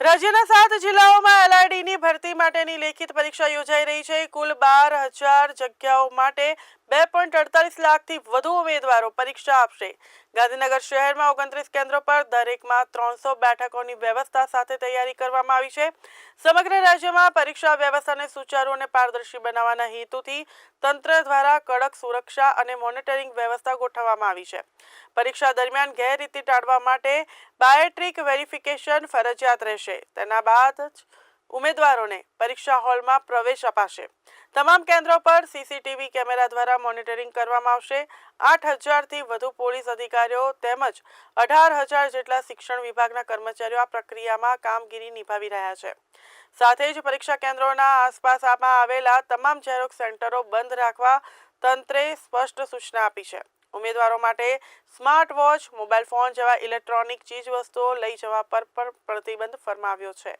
રાજ્યના સાત જિલ્લાઓમાં એલઆઈડીની ભરતી માટેની લેખિત પરીક્ષા યોજાઈ રહી છે. કુલ બાર હજાર જગ્યાઓ માટે બે પોઈન્ટ અડતાલીસ લાખથી વધુ ઉમેદવારો પરીક્ષા આપશે. ગાંધીનગર શહેરમાં ઓગણત્રીસ કેન્દ્રો પર દરેકમાં ત્રણસો બેઠકોની વ્યવસ્થા સાથે તૈયારી કરવામાં આવી છે. સમગ્ર રાજ્યમાં પરીક્ષા વ્યવસ્થાને સુચારુ અને પારદર્શી બનાવવાના હેતુથી તંત્ર દ્વારા કડક સુરક્ષા અને મોનિટરિંગ વ્યવસ્થા ગોઠવવામાં આવી છે. પરીક્ષા દરમિયાન ગેરરીતિ ટાળવા માટે બાયોટ્રિક વેરિફિકેશન ફરજિયાત રહેશે. તેના બાદ જ ઉમેદવારોને પરીક્ષા હોલમાં પ્રવેશ અપાશે. તમામ કેન્દ્રો પર સીસીટીવી કેમેરા દ્વારા મોનિટરિંગ કરવામાં આવશે. આઠ હજારથી વધુ પોલીસ અધિકારીઓ તેમજ અઢાર હજાર જેટલા શિક્ષણ વિભાગના કર્મચારીઓ આ પ્રક્રિયામાં કામગીરી નિભાવી રહ્યા છે. સાથે જ પરીક્ષા કેન્દ્રોના આસપાસમાં આવેલા તમામ ઝેરોક્ષ સેન્ટરો બંધ રાખવા તંત્રે સ્પષ્ટ સૂચના આપી છે. ઉમેદવારો માટે સ્માર્ટ વોચ, મોબાઈલ ફોન જેવા ઇલેક્ટ્રોનિક ચીજ વસ્તુઓ લઈ જવા પર પણ પ્રતિબંધ ફરમાવ્યો છે.